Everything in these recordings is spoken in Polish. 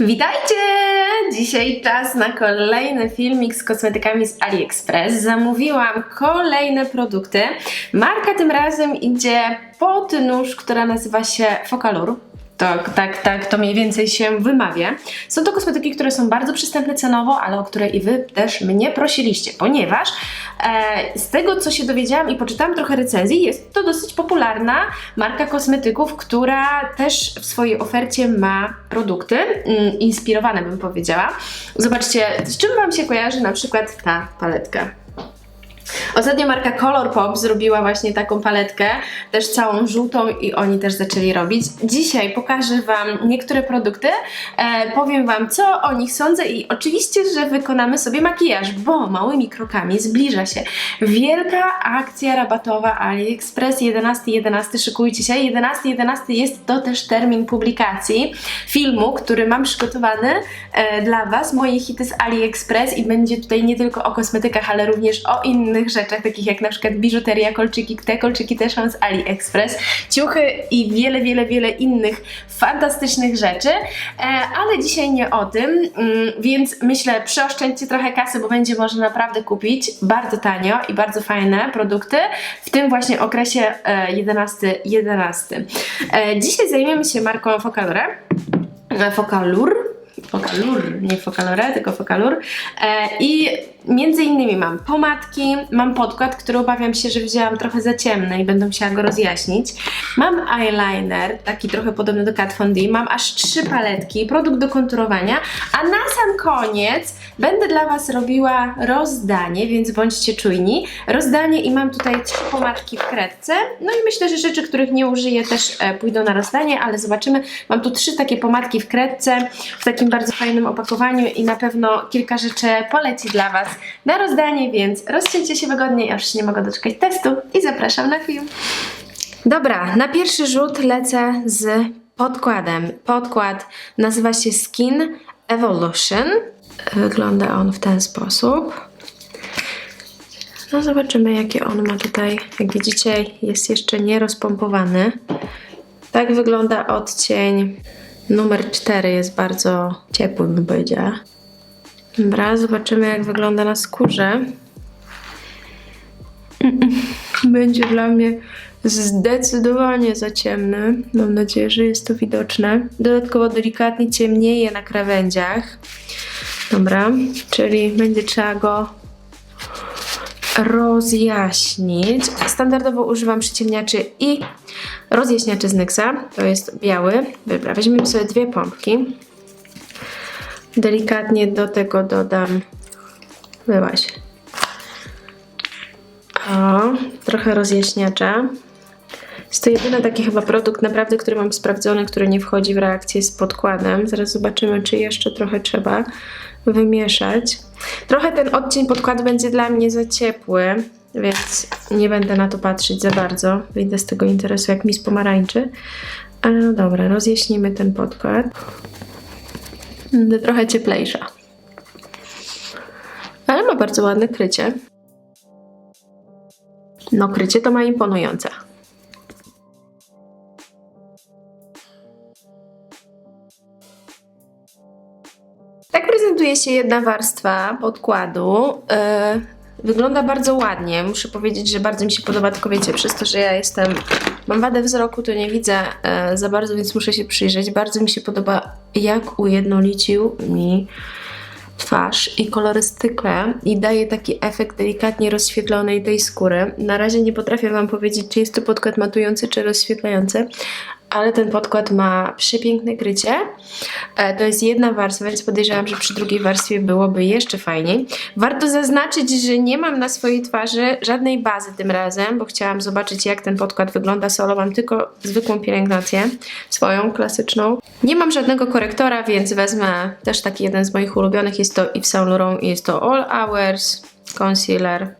Witajcie! Dzisiaj czas na kolejny filmik z kosmetykami z AliExpress. Zamówiłam kolejne produkty. Marka tym razem idzie pod nóż, która nazywa się Focalur. Tak, tak, tak, to mniej więcej się wymawia. Są to kosmetyki, które są bardzo przystępne cenowo, ale o które i Wy też mnie prosiliście, ponieważ e, z tego, co się dowiedziałam i poczytałam trochę recenzji, jest to dosyć popularna marka kosmetyków, która też w swojej ofercie ma produkty mm, inspirowane, bym powiedziała. Zobaczcie, z czym Wam się kojarzy na przykład ta paletka. Ostatnio marka Colourpop zrobiła właśnie taką paletkę, też całą żółtą i oni też zaczęli robić. Dzisiaj pokażę Wam niektóre produkty, e, powiem Wam co o nich sądzę i oczywiście, że wykonamy sobie makijaż, bo małymi krokami zbliża się wielka akcja rabatowa AliExpress. 11.11, 11, szykujcie się, 11.11 11 jest to też termin publikacji filmu, który mam przygotowany e, dla Was, moje hity z AliExpress i będzie tutaj nie tylko o kosmetykach, ale również o innych rzeczach, takich jak na przykład biżuteria, kolczyki, te kolczyki też mam z AliExpress, ciuchy i wiele, wiele, wiele innych fantastycznych rzeczy, e, ale dzisiaj nie o tym, mm, więc myślę, przeoszczędźcie trochę kasy, bo będzie można naprawdę kupić bardzo tanio i bardzo fajne produkty w tym właśnie okresie 11-11. 11. E, Dzisiaj zajmiemy się marką Focalure. E, Focalur. Focalur, nie Focalure, tylko Focalur. E, I między innymi mam pomadki, mam podkład, który obawiam się, że wzięłam trochę za ciemny i będę musiała go rozjaśnić. Mam eyeliner, taki trochę podobny do Kat Von D. Mam aż trzy paletki, produkt do konturowania, a na sam koniec będę dla Was robiła rozdanie, więc bądźcie czujni. Rozdanie i mam tutaj trzy pomadki w kredce. No i myślę, że rzeczy, których nie użyję też e, pójdą na rozdanie, ale zobaczymy. Mam tu trzy takie pomadki w kredce, w takim bardzo fajnym opakowaniu i na pewno kilka rzeczy poleci dla Was na rozdanie, więc rozsiądźcie się wygodnie, ja już nie mogę doczekać testu i zapraszam na film. Dobra, na pierwszy rzut lecę z podkładem. Podkład nazywa się Skin Evolution. Wygląda on w ten sposób. No zobaczymy jakie on ma tutaj. Jak widzicie jest jeszcze nierozpompowany. Tak wygląda odcień numer 4. Jest bardzo ciepły bym powiedziała. Dobra, zobaczymy jak wygląda na skórze. Będzie dla mnie zdecydowanie za ciemny. Mam nadzieję, że jest to widoczne. Dodatkowo delikatnie ciemnieje na krawędziach. Dobra, czyli będzie trzeba go rozjaśnić. Standardowo używam przyciemniaczy i rozjaśniaczy z NYXa. To jest biały. Dobra, weźmiemy sobie dwie pompki. Delikatnie do tego dodam wyłaś. O, trochę rozjaśniacza. Jest to jedyny taki chyba produkt naprawdę, który mam sprawdzony, który nie wchodzi w reakcję z podkładem. Zaraz zobaczymy, czy jeszcze trochę trzeba wymieszać. Trochę ten odcień podkładu będzie dla mnie za ciepły, więc nie będę na to patrzeć za bardzo. Wyjdę z tego interesu jak mi z pomarańczy. Ale no dobra, rozjaśnimy ten podkład. Będę trochę cieplejsza. Ale ma bardzo ładne krycie. No, krycie to ma imponujące. Tak prezentuje się jedna warstwa podkładu. Yy, wygląda bardzo ładnie. Muszę powiedzieć, że bardzo mi się podoba, tylko wiecie, przez to, że ja jestem. Mam wadę wzroku, to nie widzę e, za bardzo, więc muszę się przyjrzeć. Bardzo mi się podoba, jak ujednolicił mi twarz i kolorystykę i daje taki efekt delikatnie rozświetlonej tej skóry. Na razie nie potrafię Wam powiedzieć, czy jest to podkład matujący, czy rozświetlający, ale ten podkład ma przepiękne krycie. E, To jest jedna warstwa, więc podejrzewam, że przy drugiej warstwie byłoby jeszcze fajniej. Warto zaznaczyć, że nie mam na swojej twarzy żadnej bazy tym razem, bo chciałam zobaczyć, jak ten podkład wygląda solo. Mam tylko zwykłą pielęgnację, swoją, klasyczną. Nie mam żadnego korektora, więc wezmę też taki jeden z moich ulubionych. Jest to Yves Saint Laurent i jest to All Hours Concealer.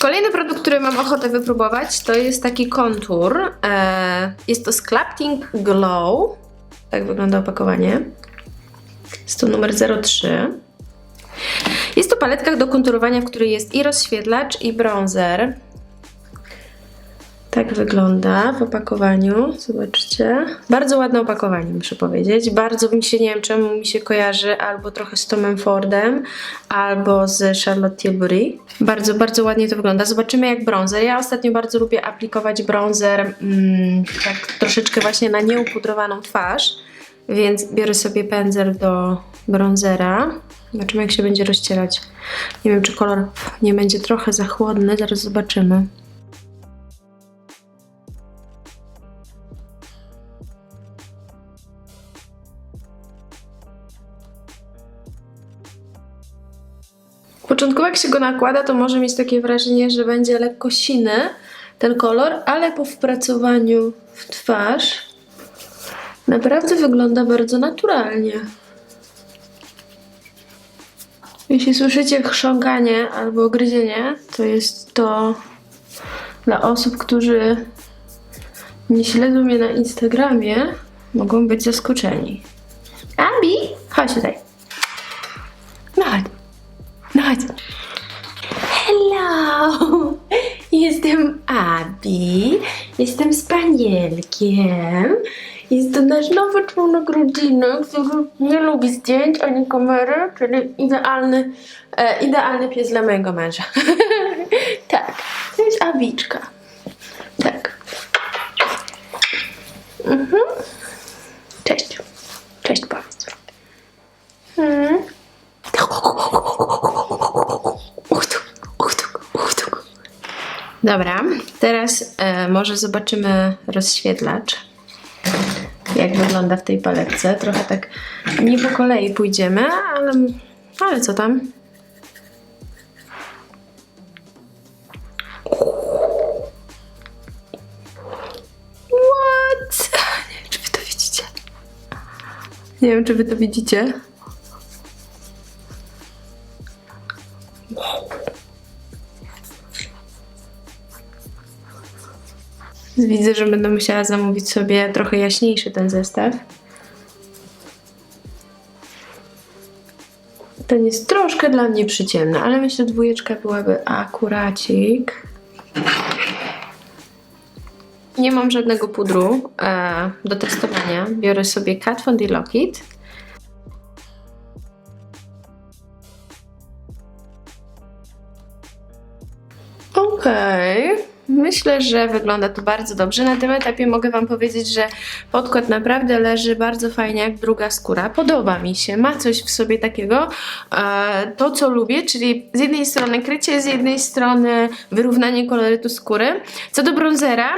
Kolejny produkt, który mam ochotę wypróbować, to jest taki kontur. E, Jest to Sculpting Glow. Tak wygląda opakowanie. Jest to numer 03. Jest to paletkach do konturowania, w której jest i rozświetlacz, i bronzer. Tak wygląda w opakowaniu. Zobaczcie. Bardzo ładne opakowanie, muszę powiedzieć. Bardzo mi się, nie wiem czemu mi się kojarzy albo trochę z Tomem Fordem, albo z Charlotte Tilbury. Bardzo, bardzo ładnie to wygląda. Zobaczymy jak bronzer. Ja ostatnio bardzo lubię aplikować bronzer mm, tak troszeczkę właśnie na nieupudrowaną twarz, więc biorę sobie pędzel do bronzera. Zobaczymy jak się będzie rozcierać. Nie wiem czy kolor nie będzie trochę za chłodny, zaraz zobaczymy. Początkowo jak się go nakłada, to może mieć takie wrażenie, że będzie lekko siny ten kolor, ale po wpracowaniu w twarz naprawdę wygląda bardzo naturalnie. Jeśli słyszycie chrząkanie albo gryzienie, to jest to dla osób, którzy nie śledzą mnie na Instagramie, mogą być zaskoczeni. Abi, chodź tutaj. Jestem spanielkiem. Jest to nasz nowy członek rodziny, który nie lubi zdjęć ani kamery, czyli idealny, e, idealny pies dla mojego męża. tak, to jest Abiczka. Tak. Mhm. Cześć. Cześć powiedz. Hmm. Dobra, teraz e, może zobaczymy rozświetlacz. Jak wygląda w tej paletce. Trochę tak nie po kolei pójdziemy, ale, ale co tam? What? Nie wiem, czy wy to widzicie. Nie wiem, czy wy to widzicie. Widzę, że będę musiała zamówić sobie trochę jaśniejszy ten zestaw. Ten jest troszkę dla mnie przyciemny, ale myślę, że dwójeczka byłaby akuracik. Nie mam żadnego pudru e, do testowania. Biorę sobie Kat Von D Lockit. Okej. Myślę, że wygląda to bardzo dobrze. Na tym etapie mogę Wam powiedzieć, że podkład naprawdę leży bardzo fajnie jak druga skóra. Podoba mi się, ma coś w sobie takiego. E, to, co lubię, czyli z jednej strony krycie, z jednej strony wyrównanie kolorytu skóry. Co do bronzera,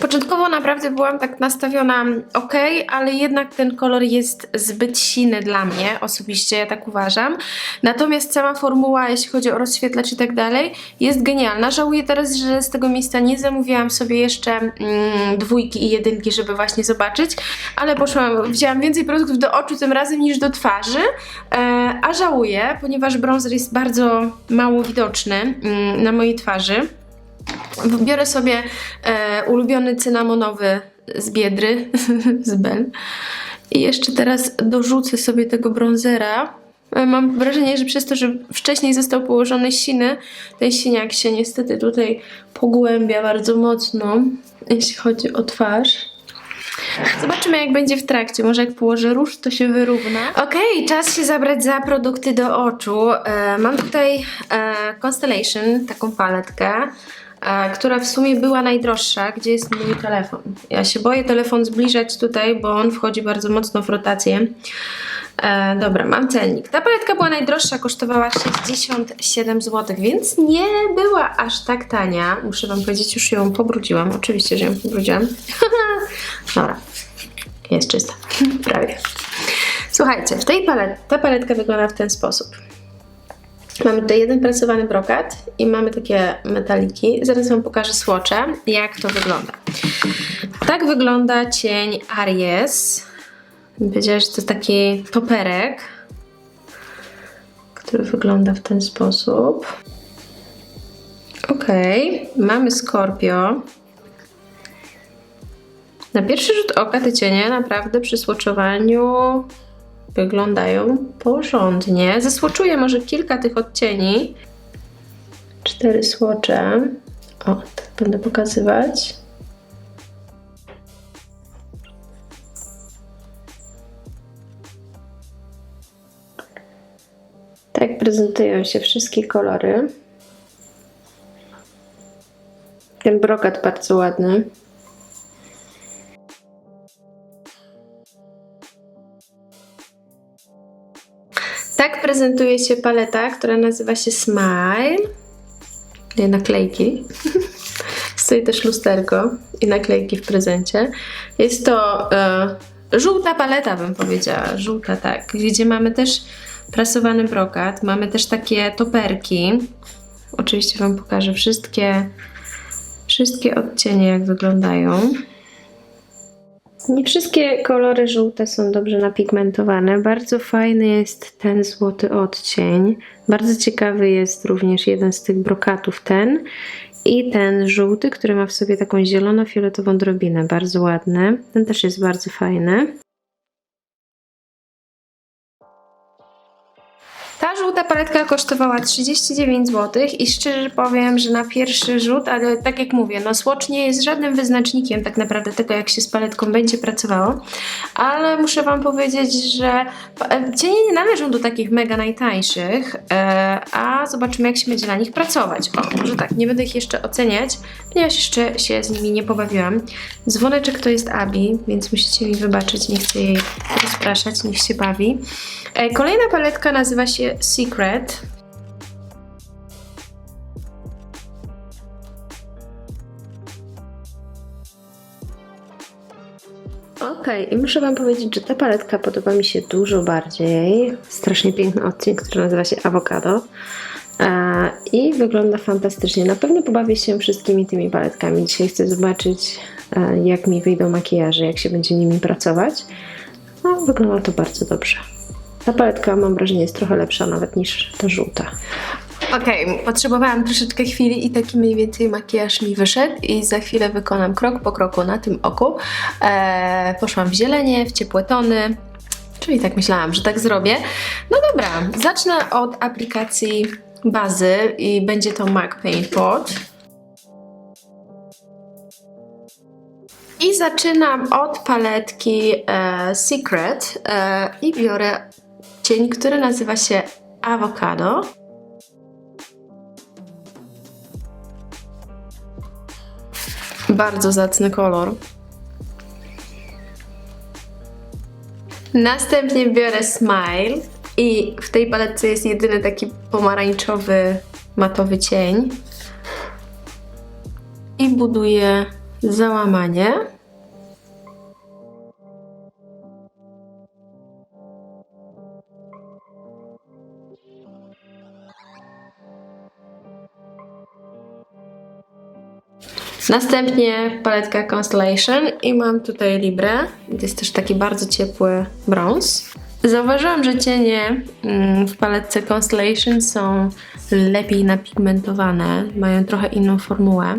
Początkowo naprawdę byłam tak nastawiona ok, ale jednak ten kolor jest zbyt siny dla mnie, osobiście ja tak uważam. Natomiast sama formuła, jeśli chodzi o rozświetlacz i tak dalej, jest genialna. Żałuję teraz, że z tego miejsca nie zamówiłam sobie jeszcze mm, dwójki i jedynki, żeby właśnie zobaczyć, ale poszłam, wzięłam więcej produktów do oczu tym razem niż do twarzy, e, a żałuję, ponieważ bronzer jest bardzo mało widoczny mm, na mojej twarzy. Biorę sobie e, ulubiony cynamonowy z Biedry, z Bell. I jeszcze teraz dorzucę sobie tego bronzera. E, Mam wrażenie, że przez to, że wcześniej został położony siny, ten siniak się niestety tutaj pogłębia bardzo mocno, jeśli chodzi o twarz. Zobaczymy jak będzie w trakcie. Może jak położę róż, to się wyrówna. Okej, czas się zabrać za produkty do oczu. E, mam tutaj e, Constellation, taką paletkę, która w sumie była najdroższa. Gdzie jest mój telefon? Ja się boję telefon zbliżać tutaj, bo on wchodzi bardzo mocno w rotację. E, dobra, mam cennik. Ta paletka była najdroższa, kosztowała 67 zł, więc nie była aż tak tania. Muszę Wam powiedzieć, już ją pobrudziłam. Oczywiście, że ją pobrudziłam. Dobra, jest czysta. Prawie. Słuchajcie, w tej palet ta paletka wygląda w ten sposób. Mamy tutaj jeden prasowany brokat i mamy takie metaliki. Zaraz Wam pokażę słocze, jak to wygląda. Tak wygląda cień Aries. Powiedziała, że to taki toperek, który wygląda w ten sposób. Ok, mamy Scorpio. Na pierwszy rzut oka te cienie naprawdę przy słoczowaniu wyglądają porządnie. Zasłoczuję może kilka tych odcieni. Cztery słocze. O, tak będę pokazywać. Tak prezentują się wszystkie kolory. Ten brokat bardzo ładny. Prezentuje się paleta, która nazywa się Smile. Nie naklejki. Stoi też lusterko i naklejki w prezencie. Jest to e, żółta paleta, bym powiedziała. Żółta, tak. Gdzie mamy też prasowany brokat. Mamy też takie toperki. Oczywiście Wam pokażę wszystkie, wszystkie odcienie, jak wyglądają. Nie wszystkie kolory żółte są dobrze napigmentowane. Bardzo fajny jest ten złoty odcień. Bardzo ciekawy jest również jeden z tych brokatów, ten i ten żółty, który ma w sobie taką zielono-fioletową drobinę. Bardzo ładny. Ten też jest bardzo fajny. Ta żółta paletka kosztowała 39 zł i szczerze powiem, że na pierwszy rzut, ale tak jak mówię, no swatch nie jest żadnym wyznacznikiem tak naprawdę tego, jak się z paletką będzie pracowało, ale muszę Wam powiedzieć, że pa- cienie nie należą do takich mega najtańszych, e, a zobaczymy, jak się będzie na nich pracować. O, może tak, nie będę ich jeszcze oceniać, ponieważ jeszcze się z nimi nie pobawiłam. Dzwoneczek to jest Abi, więc musicie mi wybaczyć, nie chcę jej rozpraszać, niech się bawi. E, Kolejna paletka nazywa się Secret. Okej, i muszę Wam powiedzieć, że ta paletka podoba mi się dużo bardziej. Strasznie piękny odcień, który nazywa się Avocado. I wygląda fantastycznie. Na pewno pobawię się wszystkimi tymi paletkami. Dzisiaj chcę zobaczyć, e, jak mi wyjdą makijaże, jak się będzie nimi pracować. No, wygląda to bardzo dobrze. Ta paletka mam wrażenie jest trochę lepsza nawet niż ta żółta. Okej, potrzebowałam troszeczkę chwili i taki mniej więcej makijaż mi wyszedł i za chwilę wykonam krok po kroku na tym oku. Eee, poszłam w zielenie, w ciepłe tony, czyli tak myślałam, że tak zrobię. No dobra, zacznę od aplikacji bazy i będzie to MAC Paint Pot. I zaczynam od paletki e, Secret e, i biorę cień, który nazywa się Avocado. Bardzo zacny kolor. Następnie biorę Smile i w tej paletce jest jedyny taki pomarańczowy, matowy cień. I buduję załamanie. Następnie paletka Constellation i mam tutaj Libre. To jest też taki bardzo ciepły brąz. Zauważyłam, że cienie mm, w paletce Constellation są lepiej napigmentowane, mają trochę inną formułę.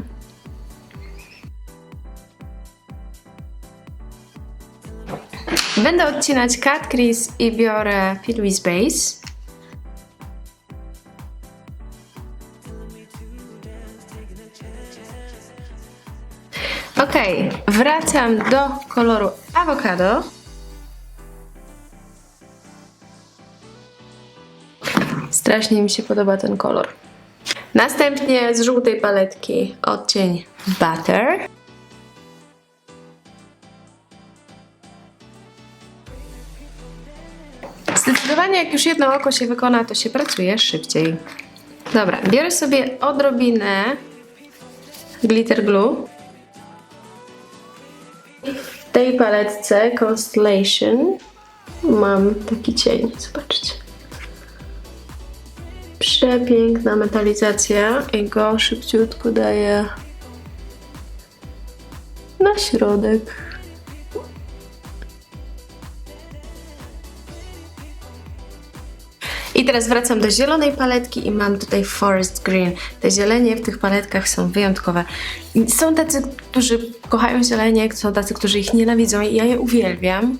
Będę odcinać Cat Crease i biorę Pillowy Base. Wracam do koloru awokado. Strasznie mi się podoba ten kolor. Następnie z żółtej paletki odcień Butter. Zdecydowanie jak już jedno oko się wykona, to się pracuje szybciej. Dobra, biorę sobie odrobinę glitter glue. W tej paletce Constellation mam taki cień, zobaczcie. Przepiękna metalizacja i go szybciutko daję na środek. Teraz wracam do zielonej paletki i mam tutaj Forest Green. Te zielenie w tych paletkach są wyjątkowe. Są tacy, którzy kochają zielenie, są tacy, którzy ich nienawidzą i ja je uwielbiam.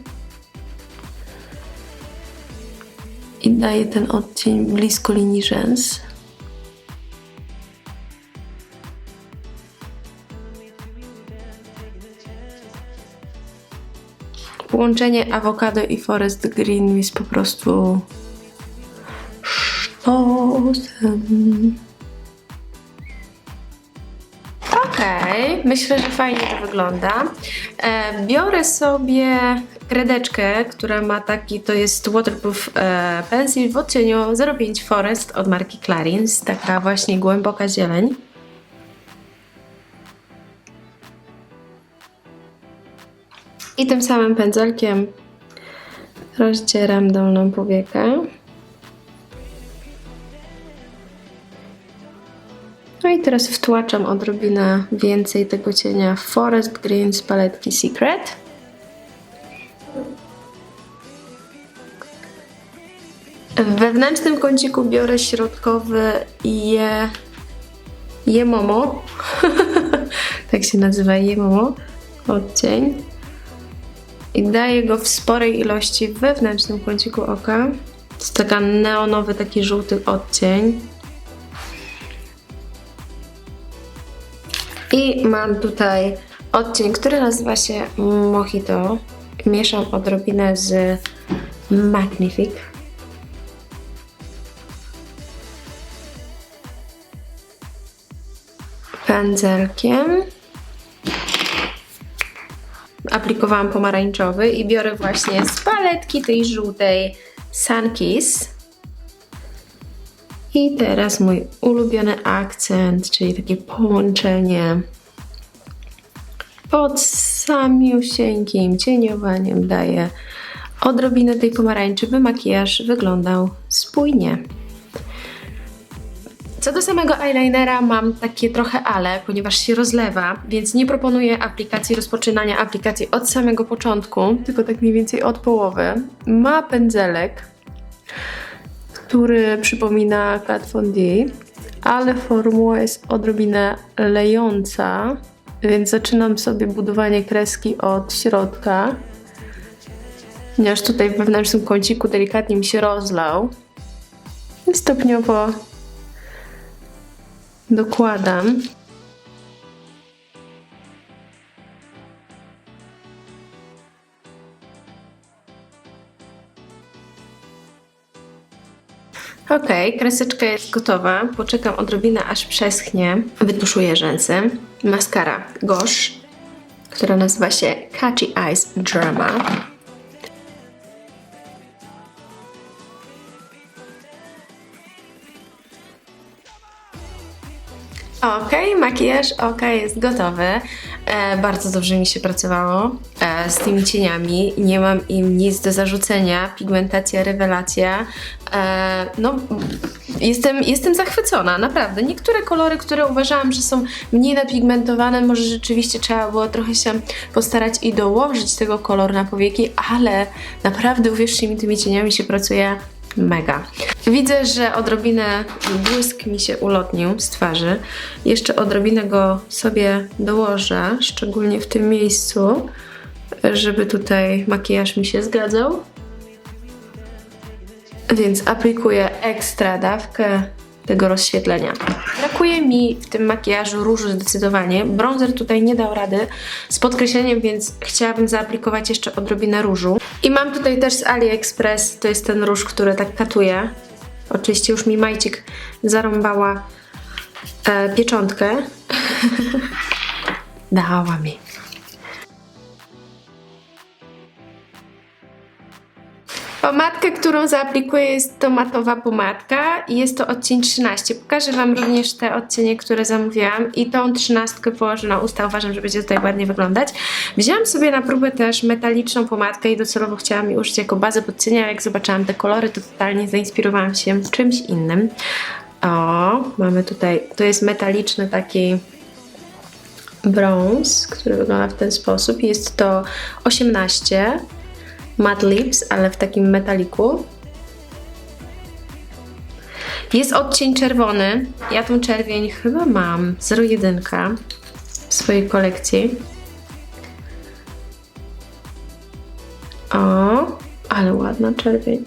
i daję ten odcień blisko linii rzęs. Połączenie awokado i forest green jest po prostu sztosem. Okej, myślę, że fajnie to wygląda. E, biorę sobie kredeczkę, która ma taki, to jest waterproof e, pencil w odcieniu 05 Forest od marki Clarins, taka właśnie głęboka zieleń. I tym samym pędzelkiem rozdzieram dolną powiekę. No i teraz wtłaczam odrobinę więcej tego cienia Forest Green z paletki Secret. W wewnętrznym kąciku biorę środkowy je... Jemomo. tak się nazywa Jemomo. Odcień. I daję go w sporej ilości w wewnętrznym kąciku oka. To jest taka neonowy, taki żółty odcień. I mam tutaj odcień, który nazywa się Mojito. Mieszam odrobinę z Magnific. Pędzelkiem. Aplikowałam pomarańczowy i biorę właśnie z paletki tej żółtej Sunkiss. I teraz mój ulubiony akcent, czyli takie połączenie pod samiusieńkim cieniowaniem daje odrobinę tej pomarańczy, by makijaż wyglądał spójnie. Co do samego eyelinera mam takie trochę ale, ponieważ się rozlewa, więc nie proponuję aplikacji, rozpoczynania aplikacji od samego początku, tylko tak mniej więcej od połowy. Ma pędzelek, który przypomina Kat Von D, ale formuła jest odrobinę lejąca, więc zaczynam sobie budowanie kreski od środka, ponieważ tutaj w wewnętrznym kąciku delikatnie mi się rozlał. I stopniowo dokładam. Ok, kreseczka jest gotowa. Poczekam odrobinę aż przeschnie. Wytuszuję rzęsy. Maskara Gosh, która nazywa się Catchy Eyes Drama. Ok, makijaż ok, jest gotowy. E, bardzo dobrze mi się pracowało e, z tymi cieniami. Nie mam im nic do zarzucenia. Pigmentacja, rewelacja. E, no, jestem, jestem zachwycona, naprawdę. Niektóre kolory, które uważałam, że są mniej napigmentowane, może rzeczywiście trzeba było trochę się postarać i dołożyć tego koloru na powieki, ale naprawdę uwierzcie mi, tymi cieniami się pracuje Mega. Widzę, że odrobinę błysk mi się ulotnił z twarzy. Jeszcze odrobinę go sobie dołożę, szczególnie w tym miejscu, żeby tutaj makijaż mi się zgadzał. Więc aplikuję ekstra dawkę tego rozświetlenia. Brakuje mi w tym makijażu różu zdecydowanie. Bronzer tutaj nie dał rady z podkreśleniem, więc chciałabym zaaplikować jeszcze odrobinę różu. I mam tutaj też z AliExpress, to jest ten róż, który tak katuje. Oczywiście już mi Majcik zarąbała e, pieczątkę. Dała mi. Pomadkę, którą zaaplikuję jest to matowa pomadka i jest to odcień 13. Pokażę Wam również te odcienie, które zamówiłam i tą trzynastkę położę na usta. Uważam, że będzie tutaj ładnie wyglądać. Wzięłam sobie na próbę też metaliczną pomadkę i docelowo chciałam jej użyć jako bazę podcienia, ale jak zobaczyłam te kolory, to totalnie zainspirowałam się czymś innym. O, mamy tutaj, to jest metaliczny taki brąz, który wygląda w ten sposób. Jest to 18 matte lips, ale w takim metaliku. Jest odcień czerwony. Ja tą czerwień chyba mam 01 w swojej kolekcji. O, ale ładna czerwień.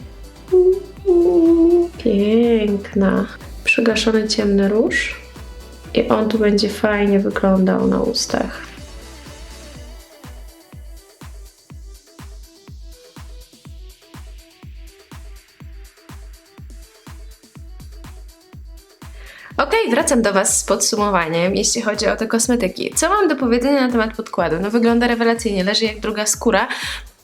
Piękna. Przygaszony ciemny róż. I on tu będzie fajnie wyglądał na ustach. Okej, wracam do Was z podsumowaniem, jeśli chodzi o te kosmetyki. Co mam do powiedzenia na temat podkładu? No wygląda rewelacyjnie, leży jak druga skóra.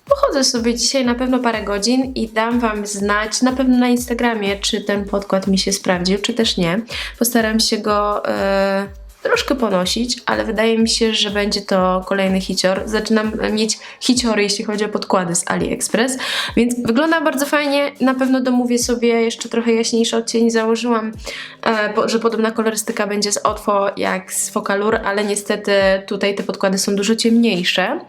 Pochodzę sobie dzisiaj na pewno parę godzin i dam Wam znać na pewno na Instagramie, czy ten podkład mi się sprawdził, czy też nie. Postaram się go e, troszkę ponosić, ale wydaje mi się, że będzie to kolejny hicior. Zaczynam mieć hiciory, jeśli chodzi o podkłady z AliExpress, więc wygląda bardzo fajnie. Na pewno domówię sobie jeszcze trochę jaśniejszy odcień. Założyłam, e, że podobna kolorystyka będzie z Otwo jak z Focalur, ale niestety tutaj te podkłady są dużo ciemniejsze.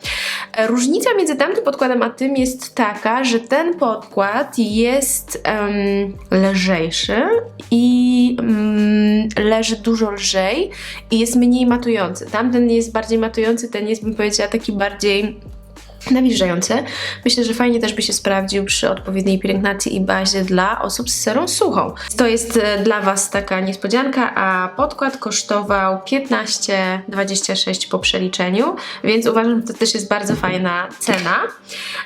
E, Różnica między tamtym podkładem a tym jest taka, że ten podkład jest em, lżejszy i mm, leży dużo lżej i jest mniej matujący. Tamten jest bardziej matujący, ten jest bym powiedziała taki bardziej nawilżający. Myślę, że fajnie też by się sprawdził przy odpowiedniej pielęgnacji i bazie dla osób z serą suchą. To jest e, dla Was taka niespodzianka, a podkład kosztował 15,26 po przeliczeniu, więc uważam, że to też jest bardzo fajna cena.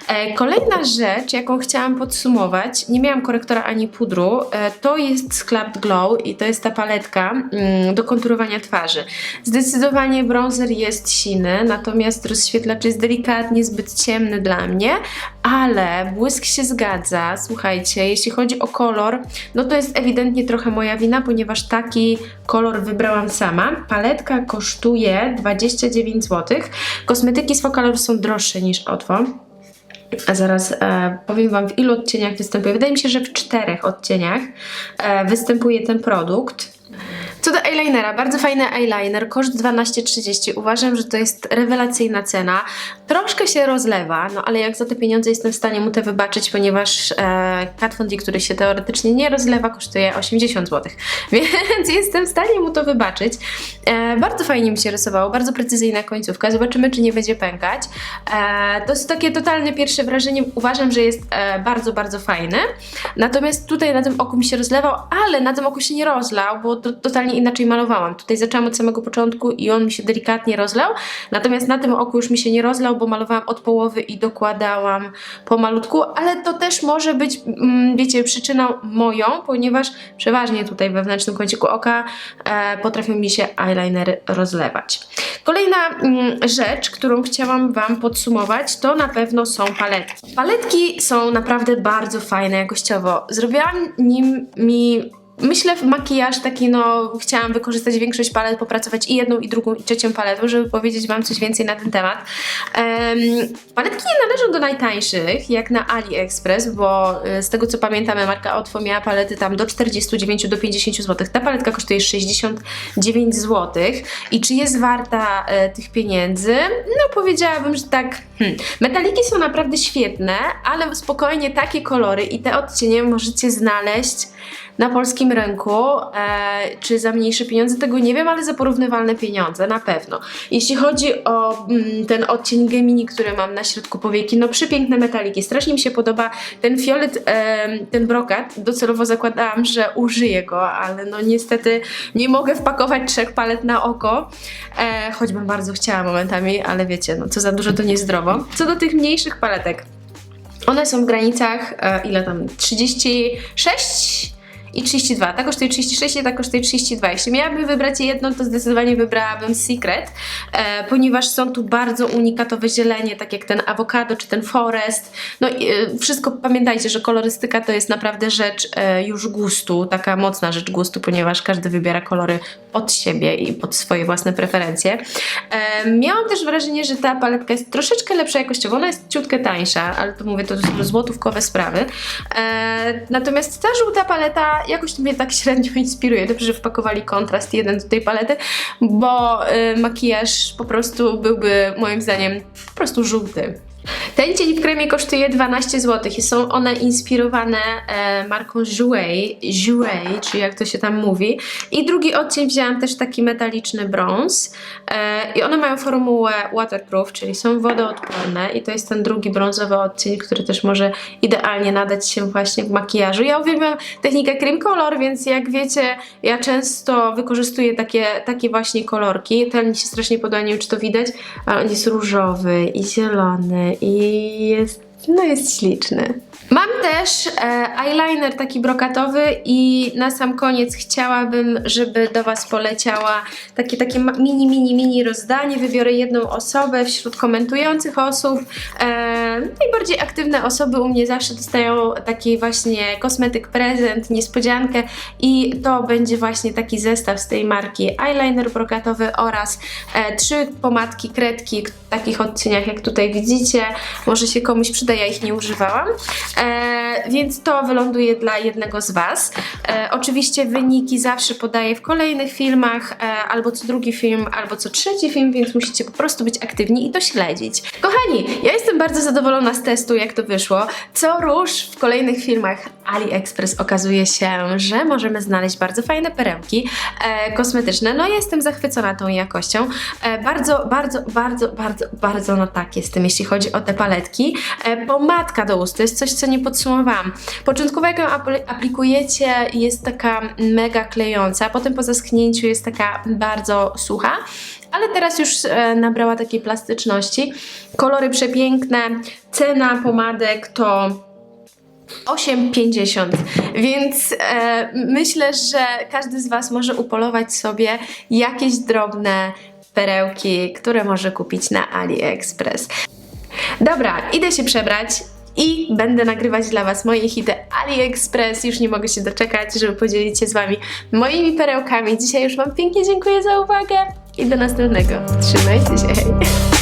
E, Kolejna rzecz, jaką chciałam podsumować, nie miałam korektora ani pudru, e, to jest Sclap Glow i to jest ta paletka mm, do konturowania twarzy. Zdecydowanie bronzer jest siny, natomiast rozświetlacz jest delikatnie zbyt ciemny dla mnie, ale błysk się zgadza. Słuchajcie, jeśli chodzi o kolor, no to jest ewidentnie trochę moja wina, ponieważ taki kolor wybrałam sama. Paletka kosztuje 29 zł. Kosmetyki z Focalor są droższe niż Otwo. A zaraz e, powiem Wam, w ilu odcieniach występuje. Wydaje mi się, że w czterech odcieniach e, występuje ten produkt. Co do eyelinera, bardzo fajny eyeliner, koszt 12,30. Uważam, że to jest rewelacyjna cena. Troszkę się rozlewa, no ale jak za te pieniądze jestem w stanie mu to wybaczyć, ponieważ e, który się teoretycznie nie rozlewa, kosztuje 80 zł. Więc jestem w stanie mu to wybaczyć. E, bardzo fajnie mi się rysowało, bardzo precyzyjna końcówka. Zobaczymy, czy nie będzie pękać. E, to jest takie totalne pierwsze wrażenie. Uważam, że jest e, bardzo, bardzo fajny. Natomiast tutaj na tym oku mi się rozlewał, ale na tym oku się nie rozlał, bo to, totalnie inaczej malowałam. Tutaj zaczęłam od samego początku i on mi się delikatnie rozlał. Natomiast na tym oku już mi się nie rozlał, bo malowałam od połowy i dokładałam pomalutku, ale to też może być, mm, wiecie, przyczyną moją, ponieważ przeważnie tutaj w wewnętrznym kąciku oka e, potrafią mi się eyelinery rozlewać. Kolejna mm, rzecz, którą chciałam Wam podsumować, to na pewno są paletki. Paletki są naprawdę bardzo fajne jakościowo. Zrobiłam nim mi Myślę, w makijaż taki, no, chciałam wykorzystać większość palet, popracować i jedną, i drugą, i trzecią paletą, żeby powiedzieć Wam coś więcej na ten temat. Um, paletki nie należą do najtańszych, jak na AliExpress, bo y, z tego co pamiętamy, marka Otwo miała palety tam do 49 do 50 zł. Ta paletka kosztuje 69 zł. I czy jest warta e, tych pieniędzy? No, powiedziałabym, że tak. Hmm. Metaliki są naprawdę świetne, ale spokojnie takie kolory i te odcienie możecie znaleźć na polskim rynku, e, czy za mniejsze pieniądze, tego nie wiem, ale za porównywalne pieniądze na pewno. Jeśli chodzi o mm, ten odcień Gemini, który mam na środku powieki, no przepiękne metaliki, strasznie mi się podoba ten fiolet, e, ten brokat, docelowo zakładałam, że użyję go, ale no niestety nie mogę wpakować trzech palet na oko, e, choćbym bardzo chciała momentami, ale wiecie, no co za dużo to niezdrowo. Co do tych mniejszych paletek, one są w granicach, e, ile tam, 36 i 32. Ta kosztuje 36, ta kosztuje 32. Jeśli miałabym wybrać jedną, to zdecydowanie wybrałabym Secret, e, ponieważ są tu bardzo unikatowe zielenie, tak jak ten awokado czy ten forest. No i e, wszystko pamiętajcie, że kolorystyka to jest naprawdę rzecz e, już gustu, taka mocna rzecz gustu, ponieważ każdy wybiera kolory pod siebie i pod swoje własne preferencje. E, miałam też wrażenie, że ta paletka jest troszeczkę lepsza jakościowo, ona jest ciutkę tańsza, ale to mówię, to są złotówkowe sprawy. E, natomiast ta żółta paleta jakoś mnie tak średnio inspiruje. Dobrze, że wpakowali kontrast jeden do tej palety, bo y, makijaż po prostu byłby moim zdaniem po prostu żółty. Ten cień w kremie kosztuje 12 zł i są one inspirowane e, marką Jouer, Jouer, czy jak to się tam mówi. I drugi odcień wzięłam też taki metaliczny brąz e, i one mają formułę waterproof, czyli są wodoodporne i to jest ten drugi brązowy odcień, który też może idealnie nadać się właśnie w makijażu. Ja uwielbiam technikę cream color, więc jak wiecie, ja często wykorzystuję takie, takie właśnie kolorki. Ten mi się strasznie podoba, nie wiem czy to widać, ale on jest różowy i zielony i jest, no jest śliczny. Mam też e, eyeliner taki brokatowy i na sam koniec chciałabym, żeby do Was poleciała takie, takie mini, mini, mini rozdanie. Wybiorę jedną osobę wśród komentujących osób. E, najbardziej aktywne osoby u mnie zawsze dostają taki właśnie kosmetyk prezent, niespodziankę i to będzie właśnie taki zestaw z tej marki eyeliner brokatowy oraz e, trzy pomadki, kredki w takich odcieniach jak tutaj widzicie. Może się komuś przyda, ja ich nie używałam. E, więc to wyląduje dla jednego z Was. E, oczywiście wyniki zawsze podaję w kolejnych filmach, e, albo co drugi film, albo co trzeci film, więc musicie po prostu być aktywni i to śledzić. Kochani, ja jestem bardzo zadowolona z testu, jak to wyszło. Co róż w kolejnych filmach AliExpress okazuje się, że możemy znaleźć bardzo fajne perełki e, kosmetyczne. No jestem zachwycona tą jakością. E, bardzo, bardzo, bardzo, bardzo, bardzo no tak jestem, jeśli chodzi o te paletki. E, pomadka do ust to jest coś, co nie podsumowałam. Początkowo jak ją apl- aplikujecie jest taka mega klejąca, potem po zaschnięciu jest taka bardzo sucha. Ale teraz już e, nabrała takiej plastyczności. Kolory przepiękne. Cena pomadek to 8,50, więc e, myślę, że każdy z Was może upolować sobie jakieś drobne perełki, które może kupić na AliExpress. Dobra, idę się przebrać i będę nagrywać dla Was moje hity AliExpress. Już nie mogę się doczekać, żeby podzielić się z Wami moimi perełkami. Dzisiaj już Wam pięknie dziękuję za uwagę i do następnego. Trzymajcie się, hej!